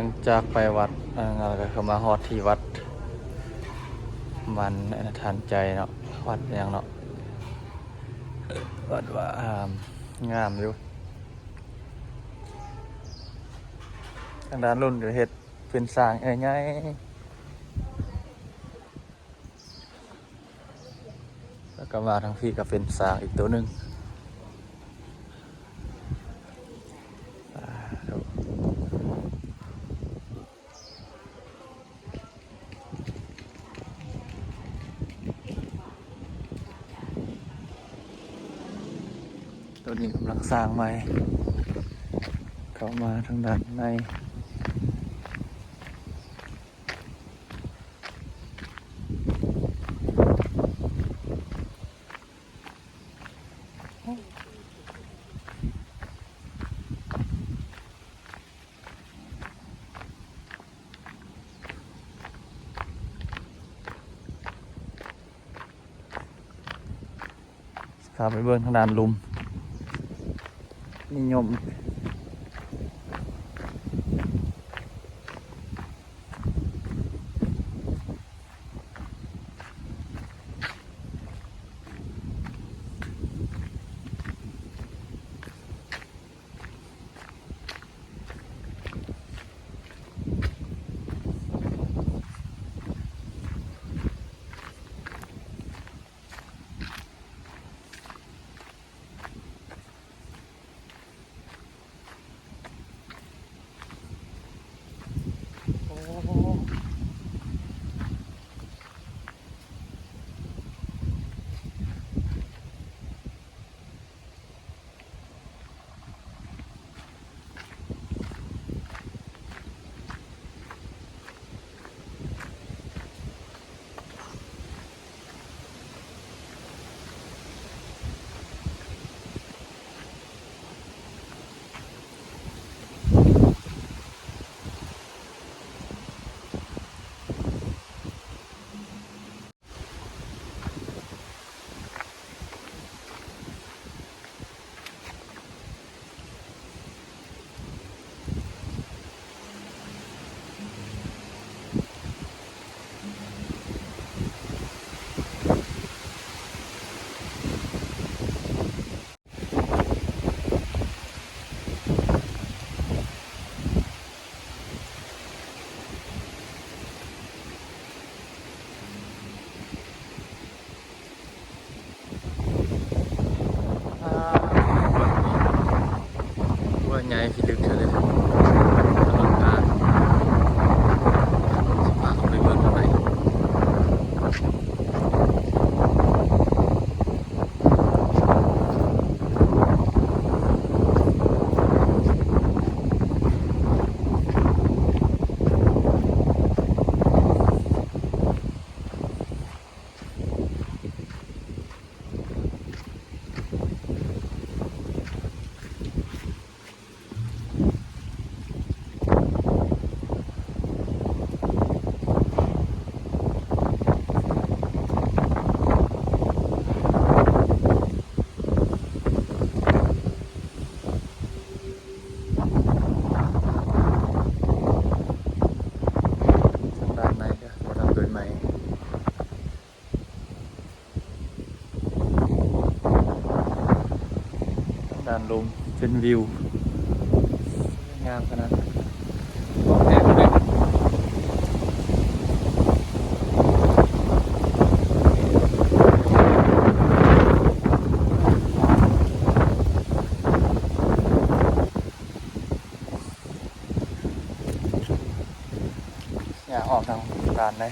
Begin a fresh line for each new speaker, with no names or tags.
ังจากไปวัดอ่าก็เข้ามาฮอดที่วัด มันอนาทานใจเนาะวัดหยังเนาะวัดว่างามอยู่ทางด้านรุ่นเดี๋ยวเฮ็ดเป็นสร้างง่ายๆแล้วก็มาทางพี่ก็เป็นสร้างอีกตัวหนึ่ง ตัวนี้กำลังสร้างใหม่ เข้ามาทางด้านในข้าไปเบิ่งทางด้านลุม นิยม ทานลมเป็นวิว งามขนาดบอกแพงเลยอย่าออกทางด้านไหน